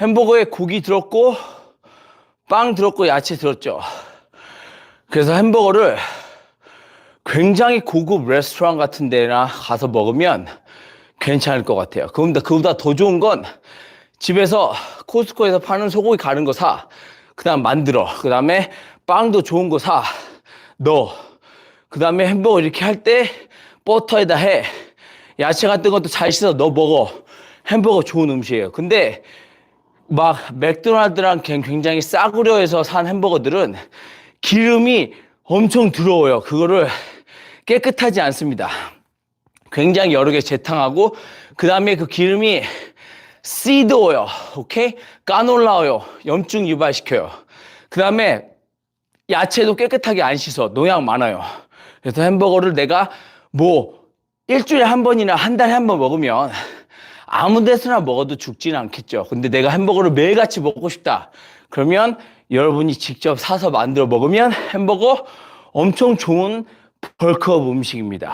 햄버거에 고기 들었고 빵 들었고 야채 들었죠. 그래서 햄버거를 굉장히 고급 레스토랑 같은 데나 가서 먹으면 괜찮을 것 같아요. 그보다, 그보다 더 좋은 건 집에서 코스트코에서 파는 소고기 가는 거 사. 그 다음 만들어. 그 다음에 빵도 좋은 거 사. 넣어. 그 다음에 햄버거 이렇게 할 때 버터에다 해. 야채 같은 것도 잘 씻어 넣어 먹어. 햄버거 좋은 음식이에요. 근데 막 맥도날드랑 굉장히 싸구려 해서 산 햄버거들은 기름이 엄청 더러워요. 그거를 깨끗하지 않습니다. 굉장히 여러 개 재탕하고 그 다음에 그 기름이 씨드 오일, 오케이? 까놀라 오일, 염증 유발시켜요. 그 다음에 야채도 깨끗하게 안 씻어. 농약 많아요. 그래서 햄버거를 내가 뭐 일주일에 한 번이나 한 달에 한 번 먹으면 아무 데서나 먹어도 죽지는 않겠죠. 근데 내가 햄버거를 매일같이 먹고 싶다. 그러면 여러분이 직접 사서 만들어 먹으면 햄버거 엄청 좋은 벌크업 음식입니다.